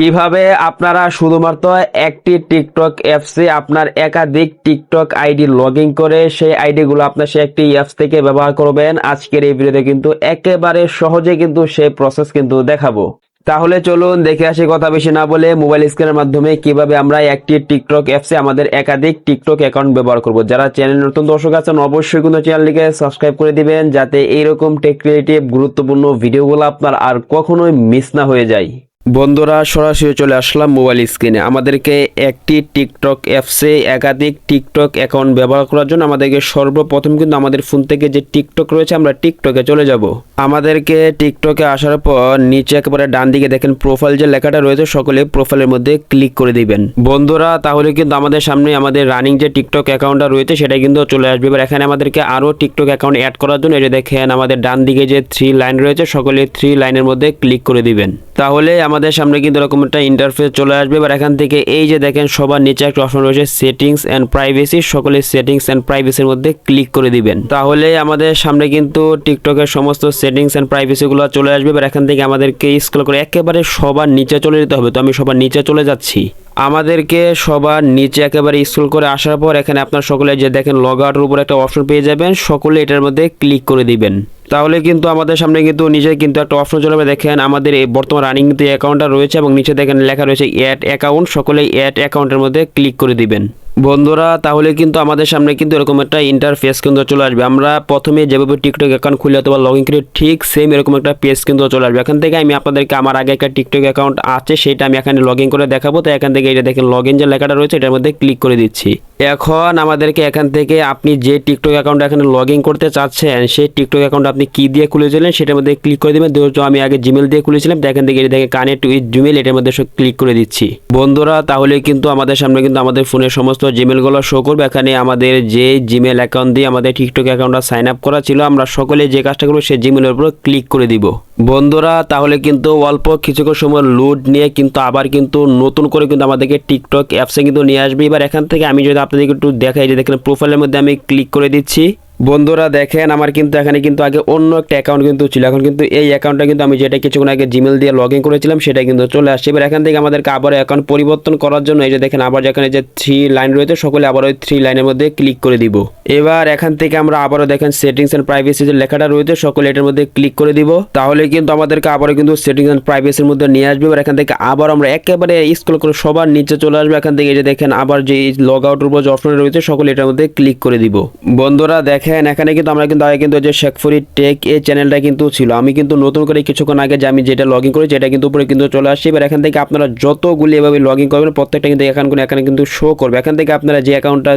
কীভাবে আপনারা শুধুমাত্র একটি টিকটক অ্যাপসে আপনার একাধিক টিকটক আইডি লগ করে সেই আইডি গুলো আপনার সেই একটি অ্যাপস থেকে ব্যবহার করবেন? আজকের এই ভিডিওতে কিন্তু একেবারে সহজে কিন্তু সেই প্রসেস কিন্তু দেখাবো। তাহলে চলুন দেখে আসি কথা বেশি না বলে মোবাইল স্ক্রিনের মাধ্যমে কীভাবে আমরা একটি টিকটক অ্যাপসে আমাদের একাধিক টিকটক অ্যাকাউন্ট ব্যবহার করব। যারা চ্যানেল নতুন দর্শক আছেন, অবশ্যই কিন্তু চ্যানেলটিকে সাবস্ক্রাইব করে দিবেন, যাতে এইরকম টেক ক্রিয়েটিভ গুরুত্বপূর্ণ ভিডিওগুলো আপনার আর কখনোই মিস না হয়ে যায়। বন্ধুরা, সরাসরি চলে আসলাম মোবাইল স্ক্রিনে আমাদেরকে একটি টিকটক অ্যাপসে একাধিক টিকটক অ্যাকাউন্ট ব্যবহার করার জন্য আমাদেরকে সর্বপ্রথম কিন্তু আমাদের ফোন থেকে যে টিকটক রয়েছে, আমরা টিকটকে চলে যাব। আমাদেরকে টিকটকে আসার পর নিচে একেবারে ডান দিকে দেখেন প্রোফাইল যে লেখাটা রয়েছে, সকলে প্রোফাইলের মধ্যে ক্লিক করে দিবেন। বন্ধুরা, তাহলে কিন্তু আমাদের সামনে আমাদের রানিং যে টিকটক অ্যাকাউন্টটা রয়েছে, সেটা কিন্তু চলে আসবে। এবার এখানে আমাদেরকে আরও টিকটক অ্যাকাউন্ট অ্যাড করার জন্য যে দেখেন আমাদের ডান দিকে যে থ্রি লাইন রয়েছে, সকলে থ্রি লাইনের মধ্যে ক্লিক করে দিবেন। তাহলে আমাদের সামনে কিন্তু এরকম একটা ইন্টারফেস চলে আসবে। এবার এখান থেকে এই যে দেখেন, সবার নিচে একটা অপশন রয়েছে সেটিংস অ্যান্ড প্রাইভেসি সকলে সেটিংস অ্যান্ড প্রাইভেসির মধ্যে ক্লিক করে দিবেন। তাহলে আমাদের সামনে কিন্তু টিকটকের সমস্ত সেটিংস অ্যান্ড প্রাইভেসিগুলো চলে আসবে। এবার এখান থেকে আমাদেরকে স্ক্রল করে একেবারে সবার নিচে চলে যেতে হবে। তো আমি সবার নিচে চলে যাচ্ছি। আমাদেরকে সবার নিচে একেবারে স্ক্রল করে আসার পর এখানে আপনার সকলে যে দেখেন লগ আউটের উপর একটা অপশন পেয়ে যাবেন। সকলে এটার মধ্যে ক্লিক করে দিবেন। তাহলে কিন্তু আমাদের সামনে কিন্তু নিচে কিন্তু একটা অপশন চলে দেখেন আমাদের এই বর্তমান রানিং যে অ্যাকাউন্টটা রয়েছে এবং নিচে দেখেন লেখা রয়েছে অ্যাড অ্যাকাউন্ট সকলেই অ্যাড অ্যাকাউন্টের মধ্যে ক্লিক করে দিবেন। বন্ধুরা, তাহলে কিন্তু আমাদের সামনে কিন্তু এরকম একটা ইন্টারফেস কিন্তু চলে আসবে। আমরা প্রথমে যেভাবে টিকটক অ্যাকাউন্ট খুলে অথবা লগ ইন করি, ঠিক সেম এরকম একটা পেজ কিন্তু চলে আসবে। এখান থেকে আমি আপনাদেরকে আমার আগে একটা টিকটক অ্যাকাউন্ট আছে, সেটা আমি এখানে লগ ইন করে দেখাবো। তো এখান থেকে এটা দেখেন লগ ইন যে লেখাটা রয়েছে, এটার মধ্যে ক্লিক করে দিচ্ছি। এখন আমাদেরকে এখান থেকে আপনি যে টিকটক অ্যাকাউন্ট এখানে লগ ইন করতে চাচ্ছেন, সেই টিকটক অ্যাকাউন্ট আপনি কী দিয়ে খুলেছিলেন, সেটার মধ্যে ক্লিক করে দেবেন। যেহেতু আমি আগে জিমেল দিয়ে খুলেছিলাম, তো এখান থেকে এটা দেখে কানেক্ট উইথ জিমেল এটার মধ্যে সব ক্লিক করে দিচ্ছি। বন্ধুরা, তাহলে কিন্তু আমাদের সামনে কিন্তু আমাদের ফোনের সমস্ত জিমেলগুলো শো করবে। এখানে আমাদের যে জিমেল অ্যাকাউন্ট দিয়ে আমাদের টিকটক অ্যাকাউন্টটা সাইন আপ করা ছিল, আমরা সকলে যে কাজটা করব সেই জিমেলের উপর ক্লিক করে দিব। বন্ধুরা, তাহলে কিন্তু অল্প কিছুক্ষণ সময় লোড নিয়ে কিন্তু আবার কিন্তু নতুন করে কিন্তু আমাদেরকে টিকটক অ্যাপসে কিন্তু নিয়ে আসবে। এবার এখান থেকে আমি যদি আপনাদেরকে একটু দেখাই যে দেখেন প্রোফাইলের মধ্যে আমি ক্লিক করে দিচ্ছি। বন্ধুরা দেখেন, আমার কিন্তু এখানে কিন্তু আগে অন্য একটা অ্যাকাউন্ট কিন্তু ছিল। এখন কিন্তু এই অ্যাকাউন্টটা কিন্তু আমি যেটা কিছুক্ষণ আগে জিমেল দিয়ে লগ ইন করেছিলাম সেটা কিন্তু চলে আসছে। এবার এখান থেকে আমাদেরকে আবার অ্যাকাউন্ট পরিবর্তন করার জন্য এই যে দেখেন, আবার যেখানে যে থ্রি লাইন রয়েছে, সকলে আবার ওই থ্রি লাইনের মধ্যে ক্লিক করে দিব। এবার এখান থেকে আমরা আবারও দেখেন সেটিংস অ্যান্ড প্রাইভেসি যে লেখাটা রয়েছে, সকলে এটার মধ্যে ক্লিক করে দিব। তাহলে কিন্তু আমাদেরকে আবারও কিন্তু সেটিংস অ্যান্ড প্রাইভেসির মধ্যে নিয়ে আসবে। এবার এখান থেকে আবার আমরা একেবারে স্ক্রল করে সবার নিচে চলে আসবে। এখান থেকে এই যে দেখেন, আবার যে লগ আউটের উপর যে অপশন রয়েছে, সকলে এটার মধ্যে ক্লিক করে দিব। বন্ধুরা দেখেন এখানে কিন্তু আমরা কিন্তু আগে কিন্তু যে শেখফুরি টেক এই চ্যানেলটা কিন্তু ছিল। আমি কিন্তু নতুন করে কিছুক্ষণ আগে যে আমি যেটা লগ ইন করেছি এটা কিন্তু উপরে কিন্তু চলে আসছে। এবার এখান থেকে আপনারা যতগুলি এভাবে লগ ইন করবেন, প্রত্যেকটা কিন্তু করে এখানে কিন্তু শো করবে। এখান থেকে আপনারা যে অ্যাকাউন্টটা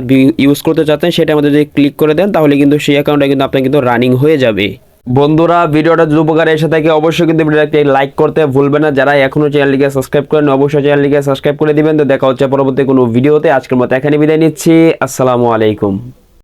ইউজ করতে চাচ্ছেন সেটা আমাদের যদি ক্লিক করে দেন, তাহলে কিন্তু সেই অ্যাকাউন্টটা কিন্তু আপনার কিন্তু রানিং হয়ে যাবে। বন্ধুরা, ভিডিওটা যদি উপকারে এসে থাকে, অবশ্যই কিন্তু ভিডিওটাকে লাইক করতে ভুলবেন না। যারা এখনও চ্যানেলটিকে সাবস্ক্রাইব করেন অবশ্যই চ্যানেলটিকে সাবস্ক্রাইব করে দিবেন। তো দেখা হচ্ছে পরবর্তী কোনো ভিডিওতে আজকের মতো এখানে বিদায় নিচ্ছি। আসসালামু আলাইকুম।